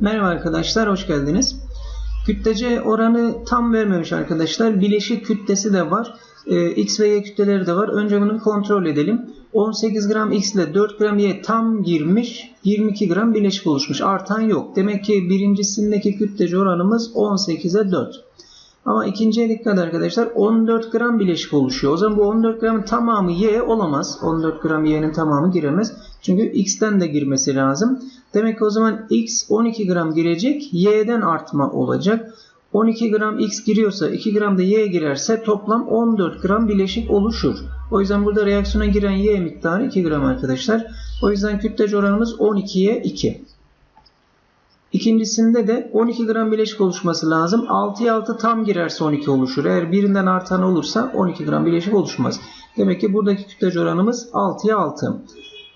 Merhaba arkadaşlar, hoş geldiniz. Kütlece oranı tam vermemiş arkadaşlar. Bileşik kütlesi de var. Ee, X ve Y kütleleri de var. Önce bunu kontrol edelim. 18 gram X ile 4 gram Y tam girmiş. 22 gram bileşik oluşmuş. Artan yok. Demek ki birincisindeki kütlece oranımız 18'e 4. Ama ikinciye dikkat arkadaşlar 14 gram bileşik oluşuyor. O zaman bu 14 gramın tamamı Y olamaz. 14 gram Y'nin tamamı giremez. Çünkü X'ten de girmesi lazım. Demek ki o zaman X 12 gram girecek. Y'den artma olacak. 12 gram X giriyorsa 2 gram da Y girerse toplam 14 gram bileşik oluşur. O yüzden burada reaksiyona giren Y miktarı 2 gram arkadaşlar. O yüzden kütlece oranımız 12'ye 2. İkincisinde de 12 gram bileşik oluşması lazım. 6'ya 6 tam girerse 12 oluşur. Eğer birinden artan olursa 12 gram bileşik oluşmaz. Demek ki buradaki kütlece oranımız 6'ya 6.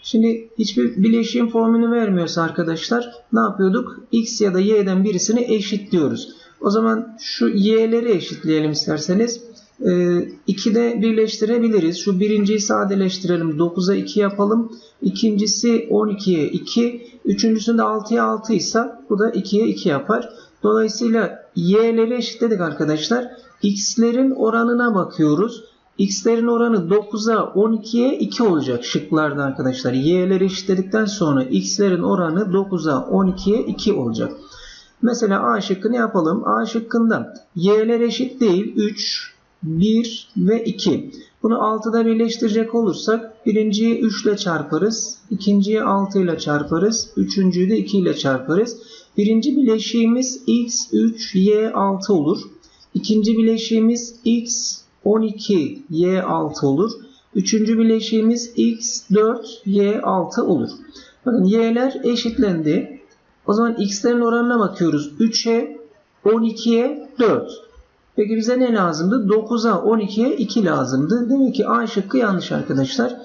Şimdi hiçbir bileşiğin formülünü vermiyorsa arkadaşlar ne yapıyorduk? X ya da Y'den birisini eşitliyoruz. O zaman şu Y'leri eşitleyelim isterseniz. 2'de birleştirebiliriz. Şu birinciyi sadeleştirelim. 9'a 2 yapalım. İkincisi 12'ye 2. Üçüncüsünde 6'ya 6 ise bu da 2'ye 2 yapar. Dolayısıyla y'leri eşitledik arkadaşlar. X'lerin oranına bakıyoruz. X'lerin oranı 9'a 12'ye 2 olacak şıklarda arkadaşlar. Y'leri eşitledikten sonra X'lerin oranı 9'a 12'ye 2 olacak. Mesela A şıkkını yapalım. A şıkkında y'ler eşit değil. 3, 1 ve 2. Bunu 6'da birleştirecek olursak birinciyi 3 ile çarparız. ikinciyi 6 ile çarparız. Üçüncüyü de 2 ile çarparız. Birinci bileşiğimiz x 3 y 6 olur. İkinci bileşiğimiz x 12 y 6 olur. Üçüncü bileşiğimiz x 4 y 6 olur. Bakın y'ler eşitlendi. O zaman x'lerin oranına bakıyoruz. 3'e 12'ye 4. Peki bize ne lazımdı? 9'a 12'ye 2 lazımdı. Demek ki A şıkkı yanlış arkadaşlar.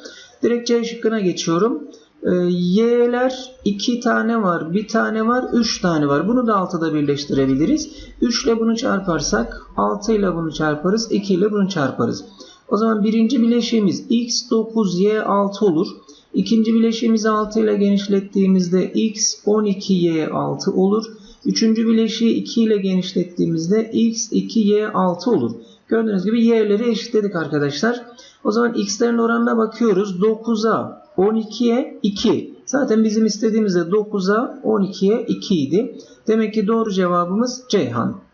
Direkt C şıkkına geçiyorum. Ee, Y'ler 2 tane var, 1 tane var, 3 tane var. Bunu da 6'da birleştirebiliriz. 3 ile bunu çarparsak 6 ile bunu çarparız, 2 ile bunu çarparız. O zaman birinci bileşiğimiz x 9 y 6 olur. İkinci bileşiğimizi 6 ile genişlettiğimizde x 12 y 6 olur. Üçüncü bileşiği 2 ile genişlettiğimizde x 2 y 6 olur. Gördüğünüz gibi y'leri eşitledik arkadaşlar. O zaman x'lerin oranına bakıyoruz. 9'a 12'ye 2. Zaten bizim istediğimiz de 9'a 12'ye 2 idi. Demek ki doğru cevabımız Ceyhan.